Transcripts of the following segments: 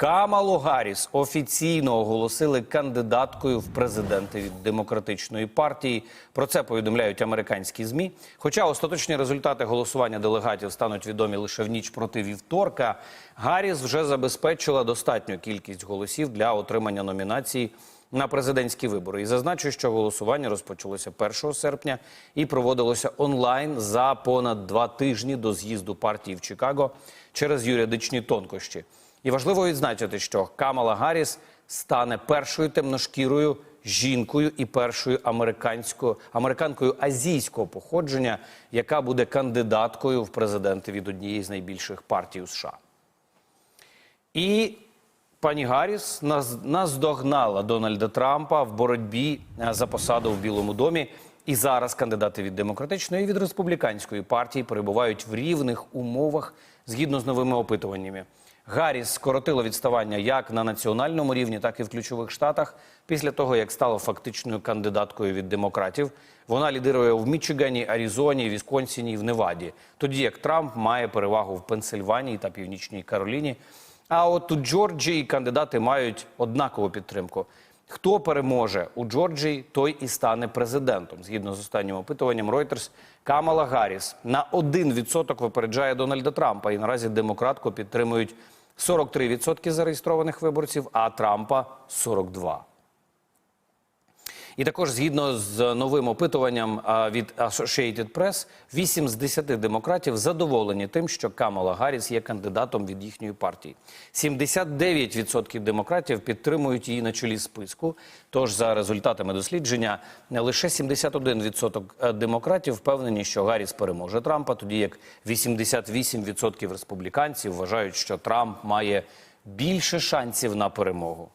Камалу Гарріс офіційно оголосили кандидаткою в президенти від демократичної партії. Про це повідомляють американські змі. Хоча остаточні результати голосування делегатів стануть відомі лише в ніч проти вівторка. Гарріс вже забезпечила достатню кількість голосів для отримання номінації на президентські вибори. І зазначу, що голосування розпочалося 1 серпня і проводилося онлайн за понад два тижні до з'їзду партії в Чикаго через юридичні тонкощі. І важливо відзначити, що Камала Гарріс стане першою темношкірою жінкою і першою американською американкою азійського походження, яка буде кандидаткою в президенти від однієї з найбільших партій у США. І пані Гарріс наз- наздогнала Дональда Трампа в боротьбі е, за посаду в Білому домі. І зараз кандидати від демократичної і від республіканської партії перебувають в рівних умовах згідно з новими опитуваннями. Гарріс скоротила відставання як на національному рівні, так і в ключових штатах після того, як стала фактичною кандидаткою від демократів. Вона лідирує в Мічигані, Аризоні, Вісконсіні і в Неваді, тоді як Трамп має перевагу в Пенсильванії та Північній Кароліні. А от у Джорджії кандидати мають однакову підтримку. Хто переможе у Джорджії, той і стане президентом. Згідно з останнім опитуванням Reuters, Камала Гарріс на 1% випереджає Дональда Трампа. І наразі демократку підтримують 43% зареєстрованих виборців, а Трампа 42%. І також згідно з новим опитуванням від Associated Press, 8 з 10 демократів задоволені тим, що Камала Гарріс є кандидатом від їхньої партії. 79% демократів підтримують її на чолі списку. Тож, за результатами дослідження, лише 71% демократів впевнені, що Гарріс переможе Трампа, тоді як 88% республіканців вважають, що Трамп має більше шансів на перемогу.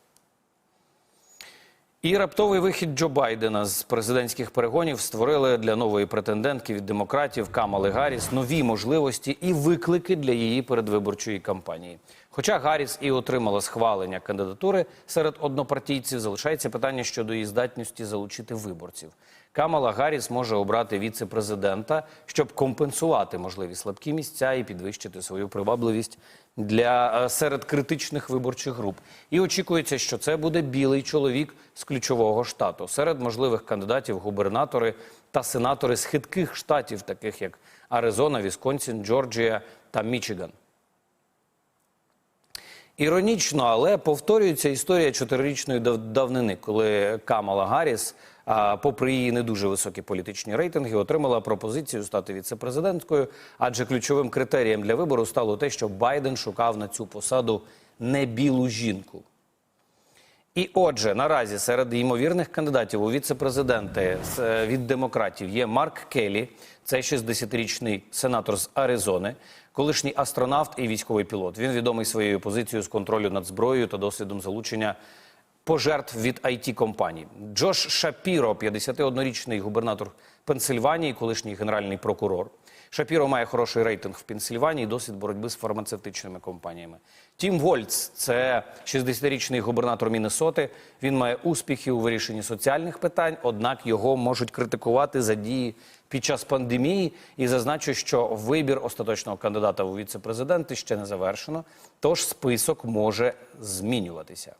І раптовий вихід Джо Байдена з президентських перегонів створили для нової претендентки від демократів Камали Гарріс нові можливості і виклики для її передвиборчої кампанії. Хоча Гарріс і отримала схвалення кандидатури серед однопартійців, залишається питання щодо її здатності залучити виборців. Камала Гарріс може обрати віце-президента, щоб компенсувати можливі слабкі місця і підвищити свою привабливість для е, серед критичних виборчих груп. І очікується, що це буде білий чоловік з ключового штату. Серед можливих кандидатів губернатори та сенатори з хитких штатів, таких як Аризона, Вісконсін, Джорджія та Мічиган. Іронічно, але повторюється історія чотирирічної дав- давнини, коли Камала Гарріс, попри її не дуже високі політичні рейтинги, отримала пропозицію стати віцепрезиденткою, адже ключовим критерієм для вибору стало те, що Байден шукав на цю посаду не білу жінку. І отже, наразі серед ймовірних кандидатів у віце-президенти е, від демократів є Марк Келлі, це 60-річний сенатор з Аризони, колишній астронавт і військовий пілот. Він відомий своєю позицією з контролю над зброєю та досвідом залучення пожертв від it компаній Джош Шапіро, 51-річний губернатор Пенсильванії, колишній генеральний прокурор. Шапіро має хороший рейтинг в Пенсильванії, досвід боротьби з фармацевтичними компаніями. Тім Вольц це 60-річний губернатор Міннесоти. Він має успіхи у вирішенні соціальних питань, однак його можуть критикувати за дії під час пандемії. І зазначу, що вибір остаточного кандидата у віце-президенти ще не завершено, тож список може змінюватися.